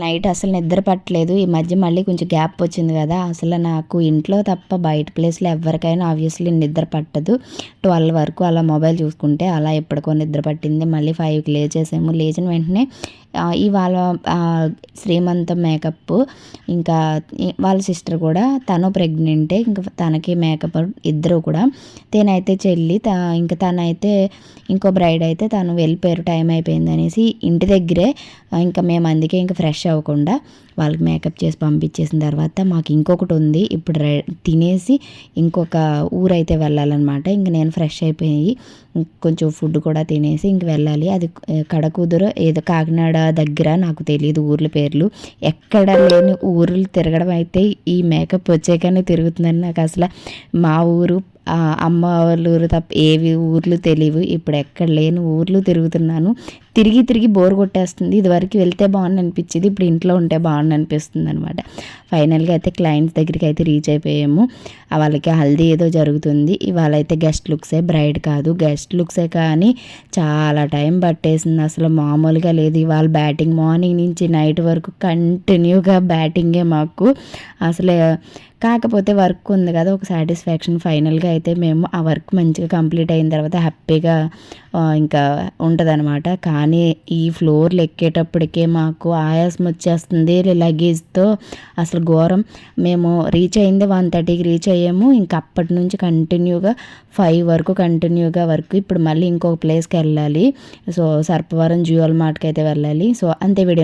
Night అసలు నిద్ర పట్టలేదు. ఈ మధ్య మళ్ళీ కొంచెం గ్యాప్ వచ్చింది కదా అసలు నాకు ఇంట్లో తప్ప బయట ప్లేస్లో ఎవరికైనా ఆబ్వియస్లీ నిద్ర పట్టదు. ట్వెల్వ్ వరకు అలా మొబైల్ చూసుకుంటే అలా ఎప్పటికో నిద్ర పట్టింది. మళ్ళీ ఫైవ్కి లేచేసాము లేచిన వెంటనే ఇవాళ శ్రీమంతం మేకప్ ఇంకా వాళ్ళ సిస్టర్ కూడా తను ప్రెగ్నెంటే ఇంకా తనకి మేకప్ ఇద్దరు కూడా. తేనైతే చెల్లి త ఇంకా తనైతే ఇంకో బ్రైడ్ అయితే తను వెళ్ళిపోయారు టైం అయిపోయింది అనేసి ఇంటి దగ్గరే ఇంకా మేము అందుకే ఇంకా ఫ్రెష్ అవ్వకుండా. వాళ్ళకి మేకప్ చేసి పంపించేసిన తర్వాత మాకు ఇంకొకటి ఉంది. ఇప్పుడు రె తినేసి ఇంకొక ఊరైతే వెళ్ళాలన్నమాట. ఇంక నేను ఫ్రెష్ అయిపోయి కొంచెం ఫుడ్ కూడా తినేసి ఇంక వెళ్ళాలి. అది కడకూదురు ఏదో కాకినాడ దగ్గర నాకు తెలియదు ఊర్ల పేర్లు. ఎక్కడ లేని ఊర్లు తిరగడం అయితే ఈ మేకప్ వచ్చాకనే తిరుగుతుందని నాకు అసలు మా ఊరు అమ్మ వాళ్ళ ఊరు తప్ప ఏవి ఊర్లు తెలియవు. ఇప్పుడు ఎక్కడ లేని ఊర్లు తిరుగుతున్నాను. తిరిగి తిరిగి బోర్ కొట్టేస్తుంది. ఇదివరకు వెళ్తే బాగుంది అనిపించేది. ఇప్పుడు ఇంట్లో ఉంటే బాగుంది అనిపిస్తుంది అనమాట ఫైనల్గా అయితే క్లయింట్స్ దగ్గరికి అయితే రీచ్ అయిపోయాము. వాళ్ళకి హల్దీ ఏదో జరుగుతుంది. ఇవాళ అయితే గెస్ట్ లుక్సే బ్రైడ్ కాదు. గెస్ట్ లుక్సే కానీ చాలా టైం పట్టేసింది. అసలు మామూలుగా లేదు. ఇవాళ బ్యాటింగ్ మార్నింగ్ నుంచి నైట్ వరకు కంటిన్యూగా బ్యాటింగే మాకు. అసలు కాకపోతే వర్క్ ఉంది కదా ఒక సాటిస్ఫాక్షన్ ఫైనల్గా అయితే మేము ఆ వర్క్ మంచిగా కంప్లీట్ అయిన తర్వాత హ్యాపీగా ఇంకా ఉంటుందన్నమాట. కానీ ఈ ఫ్లోర్లు ఎక్కేటప్పటికే మాకు ఆయాసం వచ్చేస్తుంది లగేజ్తో. అసలు ఘోరం. మేము రీచ్ అయింది వన్ థర్టీకి రీచ్ అయ్యాము. ఇంకా అప్పటి నుంచి కంటిన్యూగా ఫైవ్ వరకు కంటిన్యూగా వర్క్. ఇప్పుడు మళ్ళీ ఇంకొక ప్లేస్కి వెళ్ళాలి. సో సర్పవరం జ్యూవల్ మార్ట్కి అయితే వెళ్ళాలి. సో అంతే వీడియో.